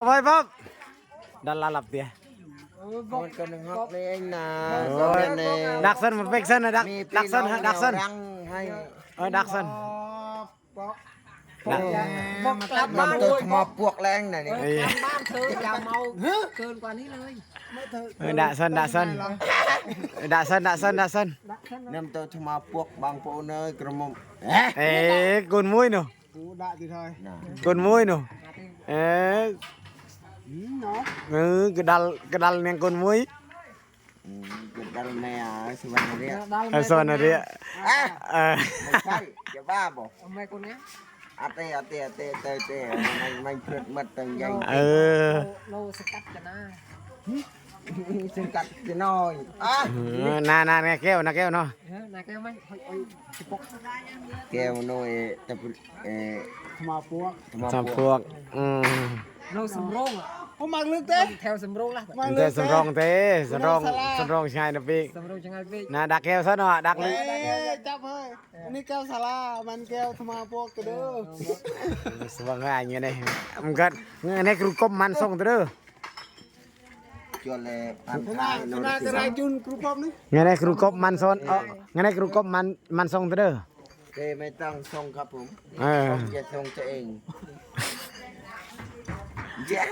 Voi bóp. Đặt là lập tìa. Một con học này anh là Ôi. giáo viên này Đặt sân một vạch sân này, đặt, mi đặt sân, pin đặt sân. răng hay Ờ, đặt sân. Đặt. บอกกลับ มั บ้าน น ตัว ด้วย ขมอบพวกแรงน่ะนี่ เออกลับบ้านเธออย่าเมาเกินกว่านี้เลย Ờ, Đặt sân, đặt sân. Ờ, Đặt sân, đặt sân, đặt sân. นำตัวขมอบพวกบางปูเนยกระมุม Ê, cồn mũi nè. กูด่า สิ thôi Nè. Cồn mũi nè. Ê, ừ, nó ừ, cái đal, cái đal nè cồn mũi. อืมจุดดันแม่สวรรค์เรียก Ờ, xuân này đi. อะ Ờ. ไม่ใช่จะบ้าบ่ทำไมคนเนี้ยอาเตอาเตอาเตเตเตมันมันเพื่อนมัดตังใหญ่ Ờ. โลสกัดกันนะซึ่งกัดจะน้อยอะ Ừ, Nà, nà, nè, kêu, nè, kêu nó. เออนายแกไม่ค่อยเอาสิปกแก้วน้อยตะปุเอ่อ mà buộc ขมอบ Sàm พวก phuộc. Ừ. โลสำโรงอะ ô mặc lực thế แถวสำโรงล่ะ mặc Thế lực sân rong thế, sân rong, sân rong ngay đập bị. สำโรงจังไงพี่ Nè, đặt kêu sân nó, đặt lên. Ê, chắp ơi anh kêu xà la bạn kêu thầm mà buộc cái đó Vâng, ai như này. Ông gật. Người này cứ cốp màn xong thế đó. จวนเลยอัน thế ท้าย nào โน่ thế น nào สิ cái này chun group up đấy Người này cứ cốp màn xong. Ờ, người này cứ cốp màn màn xong thế đó. เกไม่ต้องส่งครับผม Ờ. ผมจะส่งตัวเอง เย้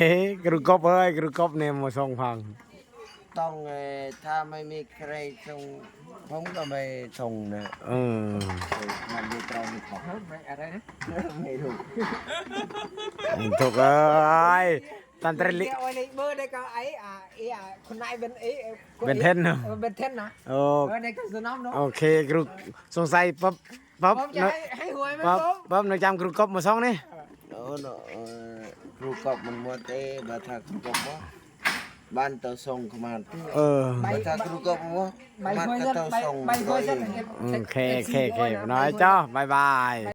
Ê, cứ cốp ơi, cứ cốp nè một xong phòng. ต้องเอ่อถ้าไม่มีใครส่งผมก็ไม่ส่งนะ Ừ. เออมันดูตรงของ เฮ้ยไม่อะไรนะ ไม่ถูก Thuộc ơi. Toàn tre lị. เดี๋ยวไว้ในเบอร์ได้ก็ไอ้อ่ะไอ้อ่ะคนนายเป็นไอ้อ่ะคน เป็นเทนเหรอ ออเป็นเทนนะ Ồ, เออในก็สนามเนาะ ok, cứ xong say bắp ผ bắp มจะ nó ให้ให้หวยไหม bắp ผ ม bắp nó chăm cứ cốp một xong đi. โอ้โนเอ่อครูกอบมันมัวเตะบัถ้าครูกอบว่าบ้านเตาส่งเข้ามา Ờ. บัถ้าครูกอบว่าใบมันหวยก็ยันเตาใบส่งใบหวยยันตัวเอง Ok, ok, ok. Nói cho. Bye bye.